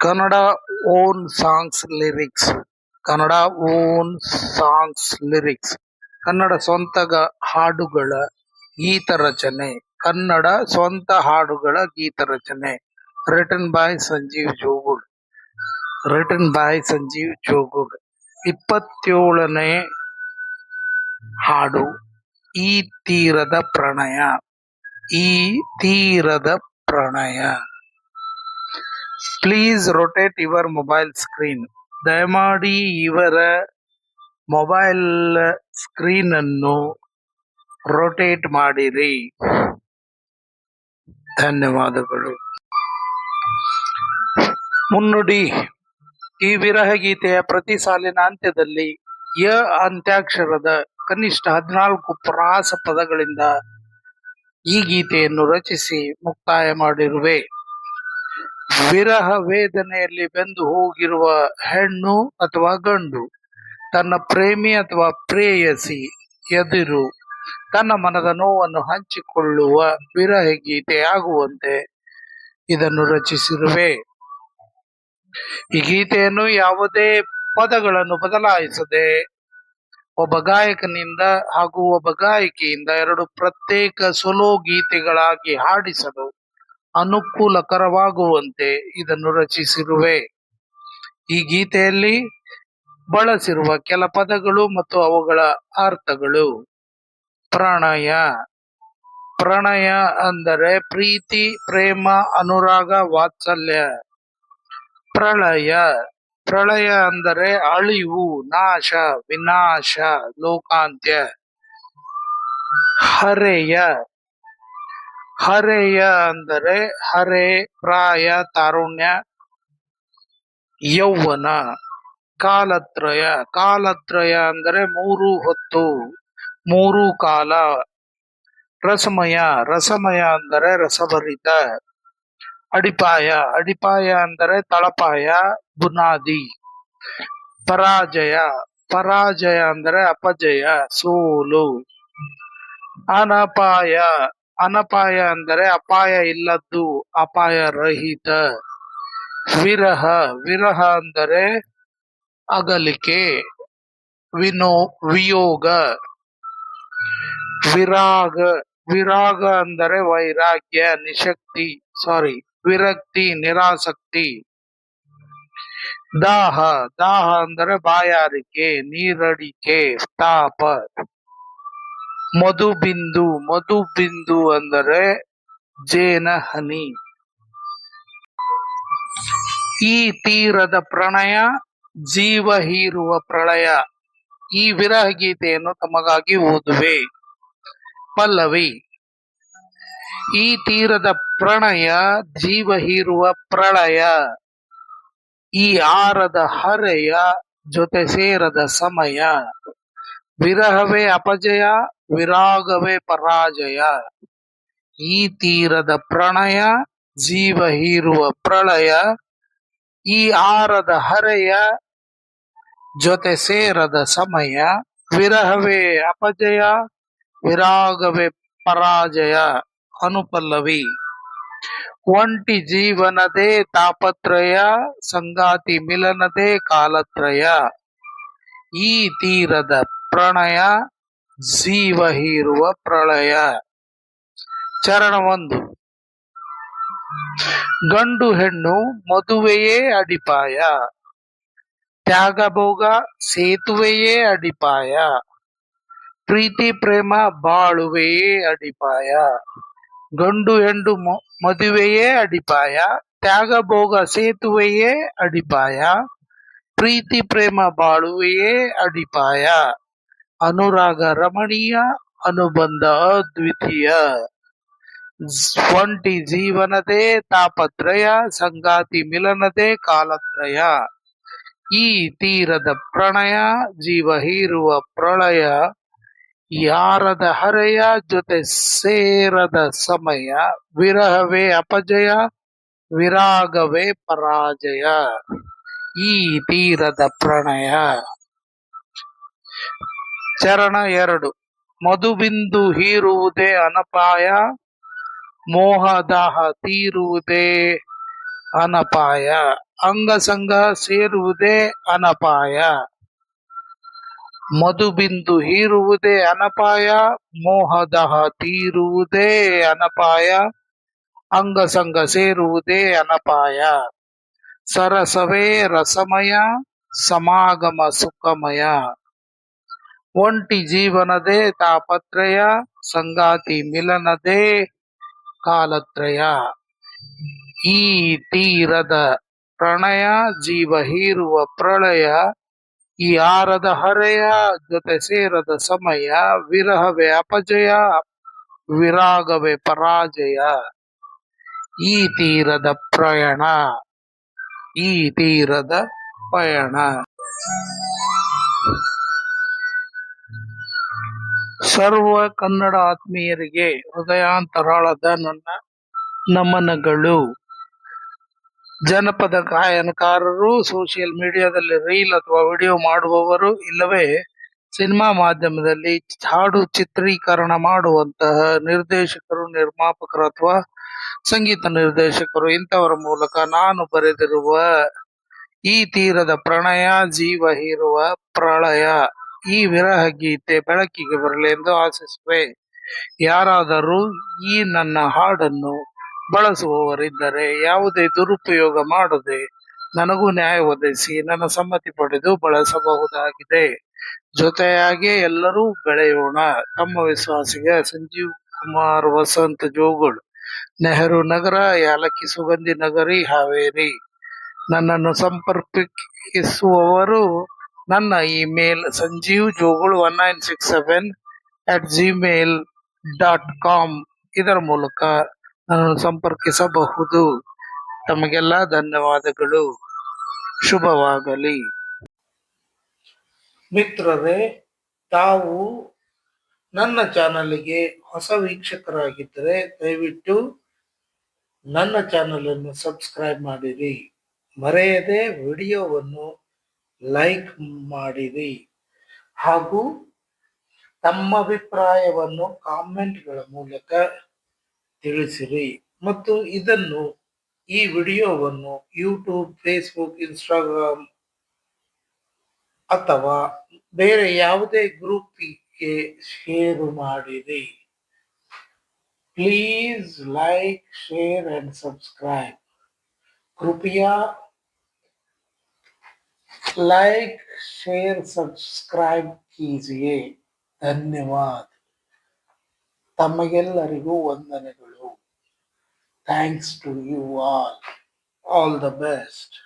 Kannada own songs lyrics. Kannada own songs lyrics. Kannada ಸ್ವಂತ ಹಾಡುಗಳ ಗೀತ ರಚನೆ. ಕನ್ನಡ ಸ್ವಂತ ಹಾಡುಗಳ ಗೀತ ರಚನೆ. Written by Sanjeev Jogud written by Sanjeev Jogud ಇಪ್ಪತ್ತೇಳನೇ ಹಾಡು. ಈ ತೀರದ ಪ್ರಣಯ. ಈ ತೀರದ ಪ್ರಣಯ. Please rotate your mobile screen ದಯಮಾಡಿ ಇವರ ಮೊಬೈಲ್ ಸ್ಕ್ರೀನ್ ಅನ್ನು ರೊಟೇಟ್ ಮಾಡಿರಿ. ಧನ್ಯವಾದಗಳು. ಮುನ್ನುಡಿ, ಈ ವಿರಹ ಗೀತೆಯ ಪ್ರತಿ ಸಾಲಿನ ಅಂತ್ಯದಲ್ಲಿ ಯ ಅಂತ್ಯಾಕ್ಷರದ ಕನಿಷ್ಠ ಹದಿನಾಲ್ಕು ಪ್ರಾಸ ಪದಗಳಿಂದ ಈ ಗೀತೆಯನ್ನು ರಚಿಸಿ ಮುಕ್ತಾಯ ಮಾಡಿರುವೆ. ವಿರಹ ವೇದನೆಯಲ್ಲಿ ಬೆಂದು ಹೋಗಿರುವ ಹೆಣ್ಣು ಅಥವಾ ಗಂಡು, ತನ್ನ ಪ್ರೇಮಿ ಅಥವಾ ಪ್ರೇಯಸಿ ಎದುರು, ತನ್ನ ಮನದ ನೋವನ್ನು ಹಂಚಿಕೊಳ್ಳುವ ವಿರಹ ಗೀತೆ ಆಗುವಂತೆ ಇದನ್ನು ರಚಿಸಿರುವೆ. ಈ ಗೀತೆಯನ್ನು ಯಾವುದೇ ಪದಗಳನ್ನು ಬದಲಾಯಿಸದೆ ಒಬ್ಬ ಗಾಯಕನಿಂದ ಹಾಗೂ ಒಬ್ಬ ಗಾಯಕಿಯಿಂದ ಎರಡು ಪ್ರತ್ಯೇಕ ಸೊಲೋ ಗೀತೆಗಳಾಗಿ ಹಾಡಿಸಲು ಅನುಕೂಲಕರವಾಗುವಂತೆ ಇದನ್ನು ರಚಿಸಿರುವೆ. ಈ ಗೀತೆಯಲ್ಲಿ ಬಳಸಿರುವ ಕೆಲ ಪದಗಳು ಮತ್ತು ಅವುಗಳ ಅರ್ಥಗಳು. ಪ್ರಣಯ. ಪ್ರಣಯ ಅಂದರೆ ಪ್ರೀತಿ, ಪ್ರೇಮ, ಅನುರಾಗ, ವಾತ್ಸಲ್ಯ. ಪ್ರಳಯ. ಪ್ರಳಯ ಅಂದರೆ ಅಳಿವು, ನಾಶ, ವಿನಾಶ, ಲೋಕಾಂತ್ಯ. ಹರೆಯ. ಹರೆಯ ಅಂದರೆ ಹರೆ, ಪ್ರಾಯ, ತಾರುಣ್ಯ, ಯೌವನ, ಕಾಲತ್ರಯ. ಕಾಲತ್ರಯ ಅಂದರೆ ಮೂರು ಹೊತ್ತು, ಮೂರು ಕಾಲ. ರಸಮಯ ರಸಮಯ ಅಂದರೆ ರಸಭರಿತ. ಅಡಿಪಾಯ ಅಡಿಪಾಯ ಅಂದರೆ ತಳಪಾಯ, ಬುನಾದಿ. ಪರಾಜಯ ಪರಾಜಯ ಅಂದರೆ ಅಪಜಯ, ಸೋಲು. ಅನಪಾಯ ಅನಪಾಯ ಅಂದರೆ ಅಪಾಯ ಇಲ್ಲದ್ದು, ಅಪಾಯ ರಹಿತ. ವಿರಹ ವಿರಹ ಅಂದರೆ ಅಗಲಿಕೆ, ವಿನೋ, ವಿಯೋಗ. ವಿರಾಗ ವಿರಾಗ ಅಂದರೆ ವೈರಾಗ್ಯ, ನಿಶಕ್ತಿ ಸಾರಿ ವಿರಕ್ತಿ, ನಿರಾಸಕ್ತಿ. ದಾಹ ದಾಹ ಅಂದರೆ ಬಾಯಾರಿಕೆ, ನೀರಡಿಕೆ, ತಾಪ. ಮಧುಬಿಂದು ಮಧುಬಿಂದು ಅಂದರೆ ಜೇನ ಹನಿ. ಈ ತೀರದ ಪ್ರಣಯ ಜೀವ ಹೀರುವ ಪ್ರಳಯ. ಈ ವಿರಹ ಗೀತೆಯನ್ನು ತಮಗಾಗಿ ಓದುವೆ. ಪಲ್ಲವಿ. ಈ ತೀರದ ಪ್ರಣಯ ಜೀವ ಹೀರುವ ಪ್ರಳಯ. ಈ ಆರದ ಹರೆಯ ಜೊತೆ ಸೇರದ ಸಮಯ. ವಿರಹವೇ ಅಪಜಯ ವಿರಾಗವೇ ಪರಾಜಯ. ಈ ತೀರದ ಪ್ರಣಯ, ಜೀವ ಹೀರುವ ಪ್ರಳಯ, ಈ ಆರದ ಹರೆಯ, ಜೊತೆ ಸೇರದ ಸಮಯ, ವಿರಹವೇ ಅಪಜಯ, ವಿರಾಗವೇ ಪರಾಜಯ, ಅನುಪಲ್ಲವಿ. ಒಂಟಿ ಜೀವನದೇ ತಾಪತ್ರಯ, ಸಂಗಾತಿ ಮಿಲನದೇ ಕಾಲತ್ರಯ. ಈ ತೀರದ ಪ್ರಣಯ ಜೀವ ಹೀರುವ ಪ್ರಳಯ. ಚರಣ ಒಂದು. ಗಂಡು ಹೆಣ್ಣು ಮದುವೆಯೇ ಅಡಿಪಾಯ. ತ್ಯಾಗಭೋಗ ಸೇತುವೆಯೇ ಅಡಿಪಾಯ. ಪ್ರೀತಿ ಪ್ರೇಮ ಬಾಳುವೆಯೇ ಅಡಿಪಾಯ. ಗಂಡು ಹೆಂಡು ಮದುವೆಯೇ ಅಡಿಪಾಯ. ತ್ಯಾಗಭೋಗ ಸೇತುವೆಯೇ ಅಡಿಪಾಯ. ಪ್ರೀತಿ ಪ್ರೇಮ ಬಾಳುವೆಯೇ ಅಡಿಪಾಯ. ಅನುರಾಗ ರಮಣೀಯ ಅನುಬಂಧ ಅದ್ವಿತೀಯ. ಸ್ವಂಟಿ ಜೀವನದೇ ತಾಪತ್ರಯ, ಸಂಗಾತಿ ಮಿಲನದೇ ಕಾಲತ್ರಯ. ಈ ತೀರದ ಪ್ರಣಯ, ಜೀವ ಹೀರುವ ಪ್ರಳಯ, ಯಾರದ ಹರೆಯ ಜೊತೆ ಸೇರದ ಸಮಯ, ವಿರಹವೇ ಅಪಜಯ, ವಿರಾಗವೇ ಪರಾಜಯ. ಈ ತೀರದ ಪ್ರಣಯ. ಚರಣ ಎರಡು. ಮಧುಬಿಂದು ಹೀರುವುದೇ ಅನಪಾಯ, ಮೋಹದಾಹ ತೀರುವುದೇ ಅನಪಾಯ. ಅಂಗಸಂಗ ಸೇರುವುದೇ ಅನಪಾಯ. ಮಧುಬಿಂದು ಹೀರುವುದೇ ಅನಪಾಯ, ಮೋಹದಹ ತೀರುವುದೇ ಅನಪಾಯ, ಅಂಗಸಂಗ ಸೇರುವುದೇ ಅನಪಾಯ. ಸರಸವೇ ರಸಮಯ, ಸಮಾಗಮ ಸುಖಮಯ. ಒಂಟಿ ಜೀವನದೇ ತಾಪತ್ರಯ, ಸಂಗಾತಿ ಮಿಲನದೇ ಕಾಲತ್ರಯ. ಈ ತೀರದ ಪ್ರಣಯ, ಜೀವ ಹೀರುವ ಪ್ರಳಯ, ಈ ಆರದ ಹರೆಯ, ಜೊತೆ ಸೇರದ ಸಮಯ, ವಿರಹವೇ ಅಪಜಯ, ವಿರಾಗವೇ ಪರಾಜಯ. ಈ ತೀರದ ಪ್ರಯಾಣ, ಈ ತೀರದ ಪಯಣ. ಸರ್ವ ಕನ್ನಡ ಆತ್ಮೀಯರಿಗೆ ಹೃದಯಾಂತರಾಳದ ನನ್ನ ನಮನಗಳು. ಜನಪದ ಗಾಯನಕಾರರು ಸೋಷಿಯಲ್ ಮೀಡಿಯಾದಲ್ಲಿ ರೀಲ್ ಅಥವಾ ವಿಡಿಯೋ ಮಾಡುವವರು ಇಲ್ಲವೇ ಸಿನಿಮಾ ಮಾಧ್ಯಮದಲ್ಲಿ ಹಾಡು ಚಿತ್ರೀಕರಣ ಮಾಡುವಂತಹ ನಿರ್ದೇಶಕರು, ನಿರ್ಮಾಪಕರು ಅಥವಾ ಸಂಗೀತ ನಿರ್ದೇಶಕರು ಇಂಥವರ ಮೂಲಕ ನಾನು ಬರೆದಿರುವ ಈ ತೀರದ ಪ್ರಣಯ, ಜೀವ ಹೀರುವ ಪ್ರಳಯ. ಈ ವಿರಹ ಗೀತೆ ಬೆಳಕಿಗೆ ಬರಲಿ ಎಂದು ಆಶಿಸುವೆ. ಯಾರಾದರೂ ಈ ನನ್ನ ಹಾಡನ್ನು ಬಳಸುವವರಿದ್ದರೆ ಯಾವುದೇ ದುರುಪಯೋಗ ಮಾಡದೆ ನನಗೂ ನ್ಯಾಯ ಒದಗಿಸಿ ನನ್ನ ಸಮ್ಮತಿ ಪಡೆದು ಬಳಸಬಹುದಾಗಿದೆ. ಜೊತೆಯಾಗಿ ಎಲ್ಲರೂ ಬೆಳೆಯೋಣ. ತಮ್ಮ ವಿಶ್ವಾಸಿಗೆ ಸಂಜೀವ್ ಕುಮಾರ್ ವಸಂತ ಜೋಗುಳ್, ನೆಹರು ನಗರ, ಯಾಲಕ್ಕಿ ಸುಗಂಧಿ ನಗರಿ, ಹಾವೇರಿ. ನನ್ನನ್ನು ಸಂಪರ್ಕಿಸುವವರು ನನ್ನ email Sanjeev Jogul one nine six seven at Gmail dot com ಇದರ ಮೂಲಕ ನನ್ನನ್ನು ಸಂಪರ್ಕಿಸಬಹುದು. ತಮಗೆಲ್ಲ ಧನ್ಯವಾದಗಳು. ಶುಭವಾಗಲಿ. ಮಿತ್ರರೇ, ತಾವು ನನ್ನ ಚಾನಲ್ಗೆ ಹೊಸ ವೀಕ್ಷಕರಾಗಿದ್ದರೆ ದಯವಿಟ್ಟು ನನ್ನ ಚಾನಲನ್ನು ಸಬ್ಸ್ಕ್ರೈಬ್ ಮಾಡಿರಿ. ಮರೆಯದೆ ವಿಡಿಯೋವನ್ನು ಲೈಕ್ ಮಾಡಿರಿ. ಹಾಗೂ ತಮ್ಮ ಅಭಿಪ್ರಾಯವನ್ನು ಕಾಮೆಂಟ್ಗಳ ಮೂಲಕ ತಿಳಿಸಿರಿ. ಮತ್ತು ಇದನ್ನು ಈ ವಿಡಿಯೋವನ್ನು ಯೂಟ್ಯೂಬ್ ಫೇಸ್ಬುಕ್ ಇನ್ಸ್ಟಾಗ್ರಾಮ್ ಅಥವಾ ಬೇರೆ ಯಾವುದೇ ಗ್ರೂಪಿಗೆ ಶೇರ್ ಮಾಡಿರಿ. Please like share and subscribe ಕೃಪಯಾ like share subscribe कीजिए ಧನ್ಯವಾದ ತಮಗೆಲ್ಲರಿಗೂ ವಂದನೆಗಳು thanks to you all all the best